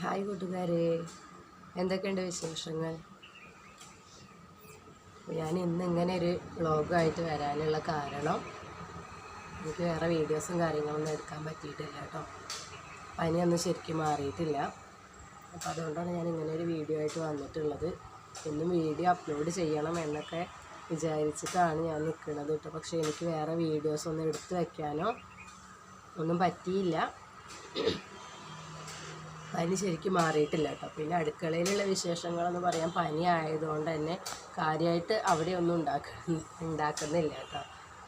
Hi കൂട്ടുകാരെ. എന്തൊക്കെയുണ്ട് വിശേഷങ്ങൾ? ഞാൻ ഇന്ന് ഇങ്ങനെ ഒരു വ്ളോഗായിട്ട് വരാനുള്ള കാരണം എനിക്ക് വേറെ വീഡിയോസും കാര്യങ്ങളൊന്നും എടുക്കാൻ പറ്റിയിട്ടില്ല കേട്ടോ. പനിയൊന്നും ശരിക്കും മാറിയിട്ടില്ല. അപ്പോൾ അതുകൊണ്ടാണ് ഞാൻ ഇങ്ങനെ ഒരു വീഡിയോ ആയിട്ട് വന്നിട്ടുള്ളത്. ഇന്നും വീഡിയോ അപ്ലോഡ് ചെയ്യണം എന്നൊക്കെ വിചാരിച്ചിട്ടാണ് ഞാൻ നിൽക്കുന്നത് കേട്ടോ. പക്ഷേ എനിക്ക് വേറെ വീഡിയോസ് ഒന്നും എടുത്ത് വയ്ക്കാനോ ഒന്നും പറ്റിയില്ല. പനി ശരിക്കും മാറിയിട്ടില്ല കേട്ടോ. പിന്നെ അടുക്കളയിലുള്ള വിശേഷങ്ങളെന്ന് പറയാൻ പനി ആയതുകൊണ്ട് തന്നെ കാര്യമായിട്ട് അവിടെ ഒന്നും ഉണ്ടാക്ക ഉണ്ടാക്കുന്നില്ല കേട്ടോ.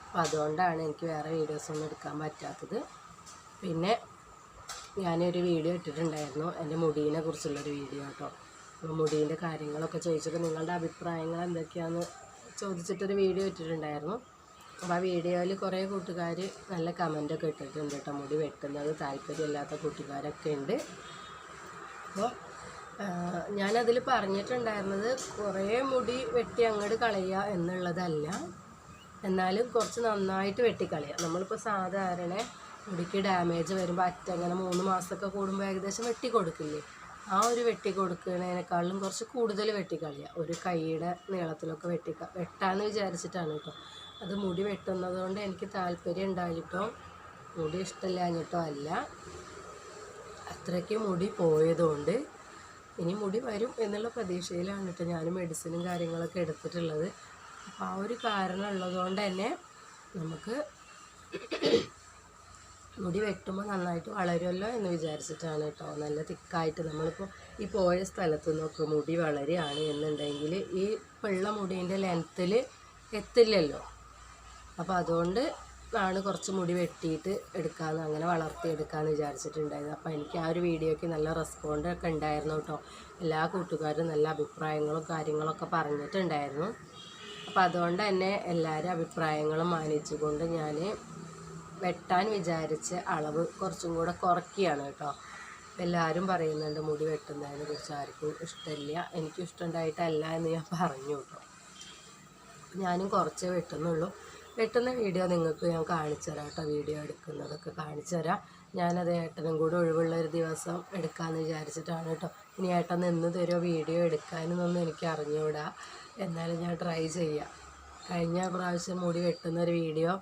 അപ്പോൾ അതുകൊണ്ടാണ് എനിക്ക് വേറെ വീഡിയോസ് ഒന്നും എടുക്കാൻ പറ്റാത്തത്. പിന്നെ ഞാനൊരു വീഡിയോ ഇട്ടിട്ടുണ്ടായിരുന്നു. എന്റെ മുടീനെ കുറിച്ചുള്ളൊരു വീഡിയോ കേട്ടോ. അപ്പോൾ മുടീന്റെ കാര്യങ്ങളൊക്കെ ചോദിച്ചിട്ട് നിങ്ങളുടെ അഭിപ്രായങ്ങൾ എന്തൊക്കെയാണെന്ന് ചോദിച്ചിട്ടൊരു വീഡിയോ ഇട്ടിട്ടുണ്ടായിരുന്നു. അപ്പോൾ ആ വീഡിയോയിൽ കുറേ കൂട്ടുകാർ നല്ല കമന്റൊക്കെ ഇട്ടിട്ടുണ്ട് കേട്ടോ. മുടി വെട്ടുന്നത് താല്പര്യമില്ലാത്ത കൂട്ടുകാരൊക്കെ ഉണ്ട്. അപ്പോൾ ഞാനതിൽ പറഞ്ഞിട്ടുണ്ടായിരുന്നത് കുറേ മുടി വെട്ടി അങ്ങോട്ട് കളയുക എന്നുള്ളതല്ല. എന്നാലും കുറച്ച് നന്നായിട്ട് വെട്ടിക്കളയുക നമ്മളിപ്പോൾ സാധാരണ മുടിക്ക് ഡാമേജ് വരുമ്പോൾ അറ്റങ്ങനെ മൂന്ന് മാസമൊക്കെ കൂടുമ്പോൾ ഏകദേശം വെട്ടി കൊടുക്കില്ലേ? ആ ഒരു വെട്ടി കൊടുക്കുന്നതിനേക്കാളും കുറച്ച് കൂടുതൽ വെട്ടിക്കളയുക ഒരു കൈയുടെ നീളത്തിലൊക്കെ വെട്ടി വെട്ടാന്ന് വിചാരിച്ചിട്ടാണ് കേട്ടോ അത് മുടി വെട്ടുന്നത് കൊണ്ട് എനിക്ക് താല്പര്യം ഉണ്ടായിട്ടോ? മുടി ഇഷ്ടമില്ലാഞ്ഞിട്ടോ അല്ല. അത്രയ്ക്ക് മുടി പോയതുകൊണ്ട് ഇനി മുടി വരും എന്നുള്ള പ്രതീക്ഷയിലാണ് കേട്ടോ ഞാൻ മെഡിസിനും കാര്യങ്ങളൊക്കെ എടുത്തിട്ടുള്ളത്. അപ്പോൾ ആ ഒരു കാരണം ഉള്ളതുകൊണ്ട് തന്നെ നമുക്ക് മുടി വെട്ടുമ്പോൾ നന്നായിട്ട് വളരുമല്ലോ എന്ന് വിചാരിച്ചിട്ടാണ് കേട്ടോ നല്ല തിക്കായിട്ട് നമ്മളിപ്പോൾ ഈ പോയ സ്ഥലത്ത് നിന്നൊക്കെ മുടി വളരുകയാണ് എന്നുണ്ടെങ്കിൽ ഈ പിള്ള മുടീന്റെ ലെങ്ത്തിൽ എത്തില്ലല്ലോ. അപ്പോൾ അതുകൊണ്ട് ആണ് കുറച്ച് മുടി വെട്ടിയിട്ട് എടുക്കാമെന്ന് അങ്ങനെ വളർത്തിയെടുക്കാമെന്ന് വിചാരിച്ചിട്ടുണ്ടായിരുന്നു. അപ്പോൾ എനിക്ക് ആ ഒരു വീഡിയോയ്ക്ക് നല്ല റെസ്പോണ്ട് ഒക്കെ ഉണ്ടായിരുന്നു കേട്ടോ എല്ലാ കൂട്ടുകാരും നല്ല അഭിപ്രായങ്ങളും കാര്യങ്ങളൊക്കെ പറഞ്ഞിട്ടുണ്ടായിരുന്നു. അപ്പോൾ അതുകൊണ്ട് തന്നെ എല്ലാവരും അഭിപ്രായങ്ങളും മാനിച്ചുകൊണ്ട് ഞാൻ വെട്ടാൻ വിചാരിച്ച അളവ് കുറച്ചും കൂടെ കുറയ്ക്കുകയാണ് കേട്ടോ എല്ലാവരും പറയുന്നുണ്ട് മുടി വെട്ടുന്നതിനെ കുറിച്ച് ആർക്കും ഇഷ്ടമില്ല എനിക്കും ഇഷ്ടമുണ്ടായിട്ടല്ല എന്ന് ഞാൻ പറഞ്ഞു കേട്ടോ ഞാനും കുറച്ചേ വെട്ടുന്നുള്ളൂ. വെട്ടുന്ന വീഡിയോ നിങ്ങൾക്ക് ഞാൻ കാണിച്ചു തരാം കേട്ടോ വീഡിയോ എടുക്കുന്നതൊക്കെ കാണിച്ചു തരാം. ഞാനത് ഏട്ടനും കൂടെ ഒഴിവുള്ള ഒരു ദിവസം എടുക്കാമെന്ന് വിചാരിച്ചിട്ടാണ് കേട്ടോ. ഇനി ഏട്ടൻ നിന്ന് തരുമോ വീഡിയോ എടുക്കാനെന്നൊന്നും എനിക്ക് അറിഞ്ഞുകൂടാ എന്നാലും ഞാൻ ട്രൈ ചെയ്യാം. കഴിഞ്ഞ പ്രാവശ്യം മുടി വെട്ടുന്ന ഒരു വീഡിയോ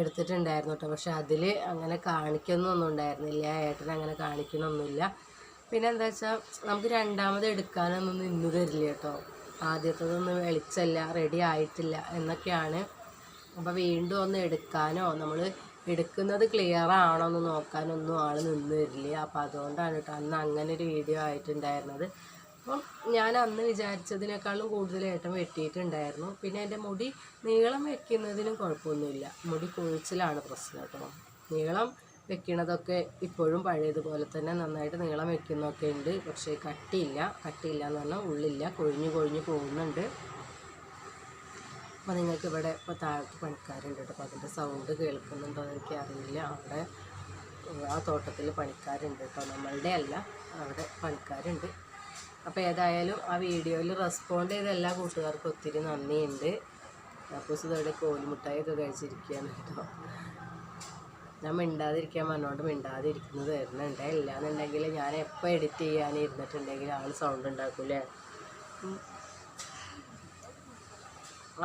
എടുത്തിട്ടുണ്ടായിരുന്നു കേട്ടോ പക്ഷെ അതിൽ അങ്ങനെ കാണിക്കുന്നൊന്നും ഉണ്ടായിരുന്നില്ല. ഏട്ടൻ അങ്ങനെ കാണിക്കണമൊന്നുമില്ല പിന്നെ എന്താ വെച്ചാൽ നമുക്ക് രണ്ടാമത് എടുക്കാനൊന്നും നിന്ന് തരില്ല കേട്ടോ. ആദ്യത്തതൊന്നും വെളിച്ചല്ല റെഡി ആയിട്ടില്ല എന്നൊക്കെയാണ് അപ്പോൾ വീണ്ടും ഒന്ന് എടുക്കാനോ? നമ്മൾ എടുക്കുന്നത് ക്ലിയർ ആണോ എന്ന് നോക്കാനൊന്നും ആൾ നിന്ന് വരില്ല. അപ്പോൾ അതുകൊണ്ടാണ് കേട്ടോ അന്ന് അങ്ങനെ ഒരു വീഡിയോ ആയിട്ടുണ്ടായിരുന്നത്. അപ്പം ഞാൻ അന്ന് വിചാരിച്ചതിനേക്കാളും കൂടുതലായിട്ടും വെട്ടിയിട്ടുണ്ടായിരുന്നു. പിന്നെ എന്റെ മുടി നീളം വെക്കുന്നതിനും കുഴപ്പമൊന്നുമില്ല. മുടി കുഴിച്ചിലാണ് പ്രശ്നം കേട്ടോ നീളം വെക്കണതൊക്കെ ഇപ്പോഴും പഴയതുപോലെ തന്നെ നന്നായിട്ട് നീളം വെക്കുന്നൊക്കെ ഉണ്ട്. പക്ഷേ കട്ടിയില്ല. കട്ടിയില്ല എന്ന് പറഞ്ഞാൽ ഉള്ളില്ല. കൊഴിഞ്ഞു കൊഴിഞ്ഞു പോകുന്നുണ്ട്. അപ്പോൾ നിങ്ങൾക്ക് ഇവിടെ ഇപ്പോൾ താഴത്ത് പണിക്കാരുണ്ട് കേട്ടോ. അപ്പോൾ അതിന്റെ സൗണ്ട് കേൾക്കുന്നുണ്ടോ എന്ന് എനിക്കറിയില്ല അവിടെ ആ തോട്ടത്തിൽ പണിക്കാരുണ്ട് കേട്ടോ. നമ്മളുടെ അല്ല അവിടെ പണിക്കാരുണ്ട്. അപ്പോൾ ഏതായാലും ആ വീഡിയോയിൽ റെസ്പോണ്ട് ചെയ്ത എല്ലാ കൂട്ടുകാർക്കും ഒത്തിരി നന്ദിയുണ്ട്. അപ്പോൾ ഇതോടെ കോലിമുട്ടായൊക്കെ കഴിച്ചിരിക്കുകയാണ് കേട്ടോ. ഞാൻ മിണ്ടാതിരിക്കാൻ പറഞ്ഞുകൊണ്ട് മിണ്ടാതിരിക്കുന്നത് വരുന്നുണ്ട്. ഇല്ലാന്നുണ്ടെങ്കിൽ ഞാൻ എപ്പോൾ എഡിറ്റ് ചെയ്യാൻ ഇരുന്നിട്ടുണ്ടെങ്കിൽ ആൾ സൗണ്ട് ഉണ്ടാക്കൂലേ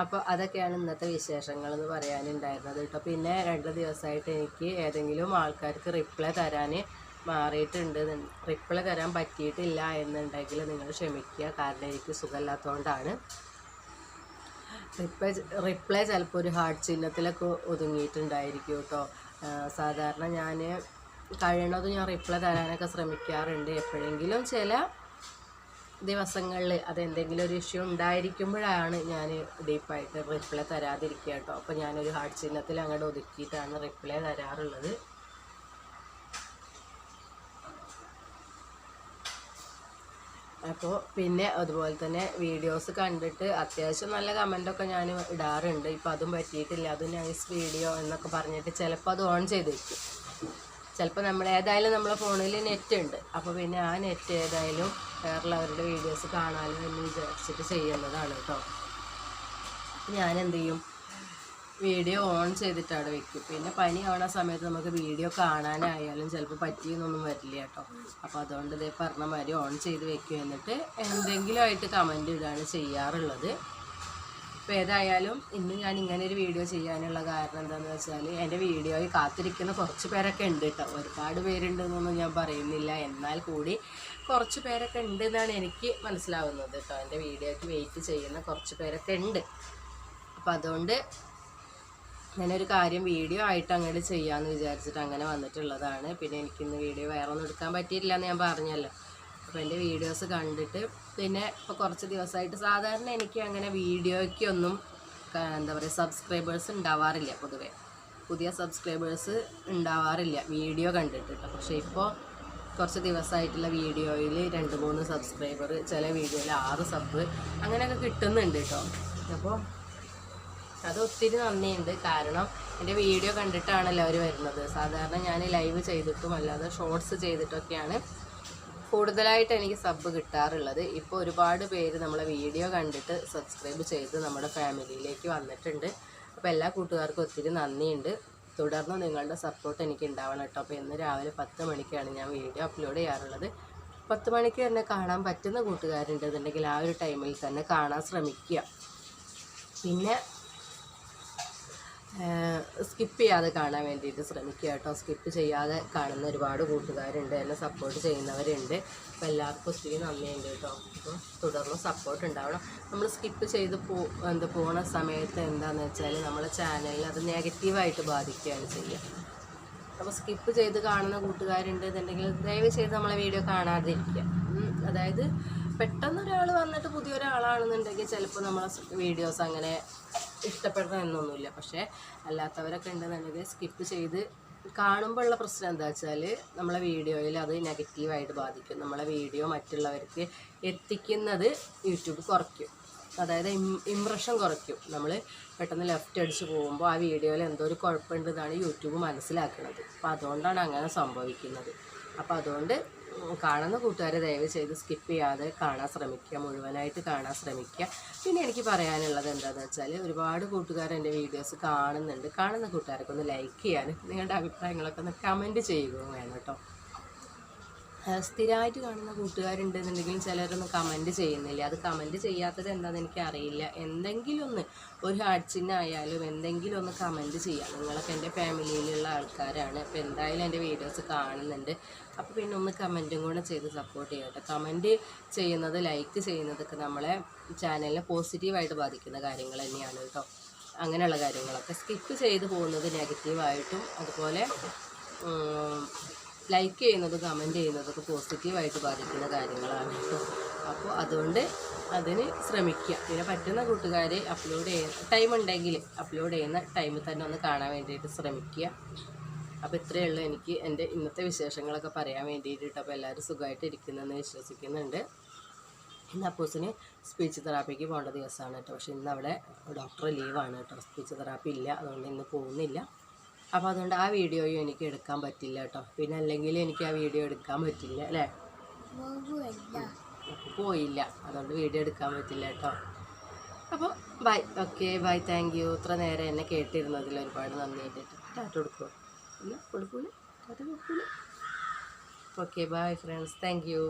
അപ്പോൾ അതൊക്കെയാണ് ഇന്നത്തെ വിശേഷങ്ങൾ എന്ന് പറയാനുണ്ടായിരുന്നത് കേട്ടോ. പിന്നെ രണ്ട് ദിവസമായിട്ട് എനിക്ക് ഏതെങ്കിലും ആൾക്കാർക്ക് റിപ്ലൈ തരാൻ മാറിയിട്ടുണ്ട്. റിപ്ലൈ തരാൻ പറ്റിയിട്ടില്ല എന്നുണ്ടെങ്കിൽ നിങ്ങൾ ക്ഷമിക്കുക. കാരണം എനിക്ക് സുഖമില്ലാത്തതുകൊണ്ടാണ്. റിപ്ലൈ റിപ്ലൈ ചിലപ്പോൾ ഒരു ഹാർട്ട് ചിഹ്നത്തിലൊക്കെ ഒതുങ്ങിയിട്ടുണ്ടായിരിക്കും കേട്ടോ. സാധാരണ ഞാൻ കഴിയണതും ഞാൻ റിപ്ലൈ തരാനൊക്കെ ശ്രമിക്കാറുണ്ട്. എപ്പോഴെങ്കിലും ചില ദിവസങ്ങളിൽ അതെന്തെങ്കിലും ഒരു ഇഷ്യൂ ഉണ്ടായിരിക്കുമ്പോഴാണ് ഞാൻ ഡീപ്പായിട്ട് റിപ്ലൈ തരാതിരിക്കുക കേട്ടോ. അപ്പോൾ ഞാനൊരു ഹാർട്ട് ചിഹ്നത്തിൽ അങ്ങോട്ട് ഒതുക്കിയിട്ടാണ് റിപ്ലൈ തരാറുള്ളത്. അപ്പോൾ പിന്നെ അതുപോലെ തന്നെ വീഡിയോസ് കണ്ടിട്ട് അത്യാവശ്യം നല്ല കമന്റൊക്കെ ഞാൻ ഇടാറുണ്ട്. ഇപ്പോൾ അതും പറ്റിയിട്ടില്ല. അത് നൈസ് വീഡിയോ എന്നൊക്കെ പറഞ്ഞിട്ട് ചിലപ്പോൾ അത് ഓൺ ചെയ്ത് വയ്ക്കും ചിലപ്പോൾ നമ്മൾ ഏതായാലും നമ്മളെ ഫോണിൽ നെറ്റ് ഉണ്ട്. അപ്പോൾ പിന്നെ ആ നെറ്റ് ഏതായാലും വേറുള്ളവരുടെ വീഡിയോസ് കാണാമല്ലോ എന്ന് വിചാരിച്ചിട്ട് ചെയ്യുന്നതാണ് കേട്ടോ ഞാൻ എന്ത് ചെയ്യും? വീഡിയോ ഓൺ ചെയ്തിട്ട് അവിടെ വെക്കും. പിന്നെ പനി ആവണ സമയത്ത് നമുക്ക് വീഡിയോ കാണാനായാലും ചിലപ്പോൾ പറ്റിയെന്നൊന്നും വരില്ല കേട്ടോ അപ്പോൾ അതുകൊണ്ട് ഇതേ പറഞ്ഞ മാതിരി ഓൺ ചെയ്ത് വെക്കും. എന്നിട്ട് എന്തെങ്കിലും ആയിട്ട് കമന്റ് ഇടാണ് ചെയ്യാറുള്ളത്. അപ്പോൾ ഏതായാലും ഇന്ന് ഞാൻ ഇങ്ങനെ ഒരു വീഡിയോ ചെയ്യാനുള്ള കാരണം എന്താണെന്ന് വെച്ചാൽ എന്റെ വീഡിയോയിൽ കാത്തിരിക്കുന്ന കുറച്ച് പേരൊക്കെ ഉണ്ട് കേട്ടോ. ഒരുപാട് പേരുണ്ടെന്നൊന്നും ഞാൻ പറയുന്നില്ല. എന്നാൽ കൂടി കുറച്ച് പേരൊക്കെ ഉണ്ട് എന്നാണ് എനിക്ക് മനസ്സിലാവുന്നത് കേട്ടോ. എന്റെ വീഡിയോയ്ക്ക് വെയിറ്റ് ചെയ്യുന്ന കുറച്ച് പേരൊക്കെ ഉണ്ട്. അപ്പം അതുകൊണ്ട് ഞാനൊരു കാര്യം വീഡിയോ ആയിട്ട് അങ്ങോട്ട് ചെയ്യാമെന്ന് വിചാരിച്ചിട്ട് അങ്ങനെ വന്നിട്ടുള്ളതാണ്. പിന്നെ എനിക്കിന്ന് വീഡിയോ വേറെ ഒന്നും എടുക്കാൻ പറ്റിയില്ല എന്ന് ഞാൻ പറഞ്ഞല്ലോ. അപ്പോൾ എന്റെ വീഡിയോസ് കണ്ടിട്ട് പിന്നെ ഇപ്പോൾ കുറച്ച് ദിവസമായിട്ട് സാധാരണ എനിക്ക് അങ്ങനെ വീഡിയോയ്ക്കൊന്നും എന്താ പറയുക സബ്സ്ക്രൈബേഴ്സ് ഉണ്ടാവാറില്ല പൊതുവേ. പുതിയ സബ്സ്ക്രൈബേഴ്സ് ഉണ്ടാവാറില്ല വീഡിയോ കണ്ടിട്ട് പക്ഷേ ഇപ്പോൾ കുറച്ച് ദിവസമായിട്ടുള്ള വീഡിയോയിൽ രണ്ട് മൂന്ന് സബ്സ്ക്രൈബർ ചില വീഡിയോയിൽ ആറ് സബ് അങ്ങനെയൊക്കെ കിട്ടുന്നുണ്ട് കേട്ടോ അപ്പോൾ അത് ഒത്തിരി നന്ദിയുണ്ട്. കാരണം എന്റെ വീഡിയോ കണ്ടിട്ടാണല്ലോ അവർ വരുന്നത്. സാധാരണ ഞാൻ ലൈവ് ചെയ്തിട്ടും അല്ലാതെ ഷോർട്സ് ചെയ്തിട്ടൊക്കെയാണ് കൂടുതലായിട്ട് എനിക്ക് സബ് കിട്ടാറുള്ളത്. ഇപ്പോൾ ഒരുപാട് പേര് നമ്മളെ വീഡിയോ കണ്ടിട്ട് സബ്സ്ക്രൈബ് ചെയ്ത് നമ്മുടെ ഫാമിലിയിലേക്ക് വന്നിട്ടുണ്ട്. അപ്പോൾ എല്ലാ കൂട്ടുകാർക്കും ഒത്തിരി നന്ദിയുണ്ട്. തുടർന്ന് നിങ്ങളുടെ സപ്പോർട്ട് എനിക്ക് ഉണ്ടാവണം കേട്ടോ. അപ്പോൾ ഇന്ന് രാവിലെ പത്ത് മണിക്കാണ് ഞാൻ വീഡിയോ അപ്ലോഡ് ചെയ്യാറുള്ളത്. പത്ത് മണിക്ക് തന്നെ കാണാൻ പറ്റുന്ന കൂട്ടുകാരുണ്ടെന്നുണ്ടെങ്കിൽ ആ ഒരു ടൈമിൽ തന്നെ കാണാൻ ശ്രമിക്കുക. പിന്നെ സ്കിപ്പ് ചെയ്യാതെ കാണാൻ വേണ്ടിയിട്ട് ശ്രമിക്കുക കേട്ടോ. സ്കിപ്പ് ചെയ്യാതെ കാണുന്ന ഒരുപാട് കൂട്ടുകാരുണ്ട് എന്നെ സപ്പോർട്ട് ചെയ്യുന്നവരുണ്ട്. അപ്പോൾ എല്ലാവർക്കും ഒത്തിരി നന്ദിയുണ്ട് കേട്ടോ. അപ്പോൾ തുടർന്ന് സപ്പോർട്ട് ഉണ്ടാവണം. നമ്മൾ സ്കിപ്പ് ചെയ്ത് പോ എന്താ പോണ സമയത്ത് എന്താണെന്ന് വെച്ചാൽ നമ്മളെ ചാനലിൽ അത് നെഗറ്റീവായിട്ട് ബാധിക്കുകയാണ് ചെയ്യുക. അപ്പോൾ സ്കിപ്പ് ചെയ്ത് കാണുന്ന കൂട്ടുകാരുണ്ട് എന്നുണ്ടെങ്കിൽ ദയവ് ചെയ്ത് നമ്മളെ വീഡിയോ കാണാതിരിക്കുക. അതായത് പെട്ടെന്ന് ഒരാൾ വന്നിട്ട് പുതിയൊരാളാണെന്നുണ്ടെങ്കിൽ ചിലപ്പോൾ നമ്മളെ വീഡിയോസ് അങ്ങനെ ഇഷ്ടപ്പെടണം എന്നൊന്നുമില്ല പക്ഷേ അല്ലാത്തവരൊക്കെ ഉണ്ടെന്നുണ്ടെങ്കിൽ സ്കിപ്പ് ചെയ്ത് കാണുമ്പോൾ ഉള്ള പ്രശ്നം എന്താ വെച്ചാൽ നമ്മളെ വീഡിയോയിൽ അത് നെഗറ്റീവായിട്ട് ബാധിക്കും. നമ്മളെ വീഡിയോ മറ്റുള്ളവർക്ക് എത്തിക്കുന്നത് യൂട്യൂബ് കുറയ്ക്കും. അതായത് ഇംപ്രഷൻ കുറയ്ക്കും. നമ്മൾ പെട്ടെന്ന് ലെഫ്റ്റ് അടിച്ച് പോകുമ്പോൾ ആ വീഡിയോയിൽ എന്തോ ഒരു കുഴപ്പമുണ്ടെന്നാണ് യൂട്യൂബ് മനസ്സിലാക്കുന്നത്. അപ്പോൾ അതുകൊണ്ടാണ് അങ്ങനെ സംഭവിക്കുന്നത്. അപ്പോൾ അതുകൊണ്ട് കാണുന്ന കൂട്ടുകാരെ ദയവ് ചെയ്ത് സ്കിപ്പ് ചെയ്യാതെ കാണാൻ ശ്രമിക്കുക മുഴുവനായിട്ട് കാണാൻ ശ്രമിക്കുക. പിന്നെ എനിക്ക് പറയാനുള്ളത് എന്താണെന്ന് വെച്ചാൽ ഒരുപാട് കൂട്ടുകാർ എന്റെ വീഡിയോസ് കാണുന്നുണ്ട്. കാണുന്ന കൂട്ടുകാരൊക്കെ ഒന്ന് ലൈക്ക് ചെയ്യാനും നിങ്ങളുടെ അഭിപ്രായങ്ങളൊക്കെ ഒന്ന് കമന്റ് ചെയ്യുകയും വേണം കേട്ടോ. സ്ഥിരമായിട്ട് കാണുന്ന കൂട്ടുകാരുണ്ടെന്നുണ്ടെങ്കിലും ചിലരൊന്നും കമന്റ് ചെയ്യുന്നില്ല. അത് കമന്റ് ചെയ്യാത്തത് എന്താണെന്ന് എനിക്ക് അറിയില്ല എന്തെങ്കിലും ഒന്ന് ഒരു ഹാർട്ട് എന്തെങ്കിലും ഒന്ന് കമന്റ് ചെയ്യാം. നിങ്ങളൊക്കെ എന്റെ ഫാമിലിയിലുള്ള ആൾക്കാരാണ്. അപ്പോൾ എന്തായാലും എന്റെ വീഡിയോസ് കാണുന്നുണ്ട്. അപ്പോൾ പിന്നെ ഒന്ന് കമന്റും കൂടെ ചെയ്ത് സപ്പോർട്ട് ചെയ്യട്ടെ. കമന്റ് ചെയ്യുന്നത് ലൈക്ക് ചെയ്യുന്നതൊക്കെ നമ്മളെ ചാനലിനെ പോസിറ്റീവായിട്ട് ബാധിക്കുന്ന കാര്യങ്ങൾ തന്നെയാണ് കേട്ടോ. അങ്ങനെയുള്ള കാര്യങ്ങളൊക്കെ സ്കിപ്പ് ചെയ്ത് പോകുന്നത് നെഗറ്റീവായിട്ടും അതുപോലെ ലൈക്ക് ചെയ്യുന്നത് കമന്റ് ചെയ്യുന്നതൊക്കെ പോസിറ്റീവായിട്ട് ബാധിക്കുന്ന കാര്യങ്ങളാണ് കേട്ടോ. അപ്പോൾ അതുകൊണ്ട് അതിന് ശ്രമിക്കുക. പിന്നെ പറ്റുന്ന കൂട്ടുകാർ അപ്ലോഡ് ചെയ്യുന്ന ടൈം ഉണ്ടെങ്കിൽ അപ്ലോഡ് ചെയ്യുന്ന ടൈമിൽ തന്നെ ഒന്ന് കാണാൻ വേണ്ടിയിട്ട് ശ്രമിക്കുക. അപ്പോൾ ഇത്രയേ ഉള്ളൂ എനിക്ക് എന്റെ ഇന്നത്തെ വിശേഷങ്ങളൊക്കെ പറയാൻ വേണ്ടിയിട്ട് അപ്പോൾ എല്ലാവരും സുഖമായിട്ട് ഇരിക്കുന്നതെന്ന് വിശ്വസിക്കുന്നുണ്ട്. ഇന്ന് അപ്പൂസിന് സ്പീച്ച് തെറാപ്പിക്ക് പോകേണ്ട ദിവസമാണ് കേട്ടോ. പക്ഷെ ഇന്ന് അവിടെ ഡോക്ടർ ലീവാണ് കേട്ടോ. സ്പീച്ച് തെറാപ്പി ഇല്ല. അതുകൊണ്ട് ഇന്ന് പോകുന്നില്ല. അപ്പോൾ അതുകൊണ്ട് ആ വീഡിയോയും എനിക്ക് എടുക്കാൻ പറ്റില്ല കേട്ടോ. പിന്നെ അല്ലെങ്കിൽ എനിക്ക് ആ വീഡിയോ എടുക്കാൻ പറ്റില്ല അല്ലേ? പോയില്ല. അതുകൊണ്ട് വീഡിയോ എടുക്കാൻ പറ്റില്ല കേട്ടോ. അപ്പോൾ bye okay bye thank you ഇത്ര നേരം എന്നെ കേട്ടിരുന്നതിൽ ഒരുപാട് നന്ദിയായിട്ട് ടാറ്റ കൊടുക്കുമോ ഇല്ല കൊടുക്കൂല. ടാറ്റ കൊടുക്കൂല. Okay bye friends thank you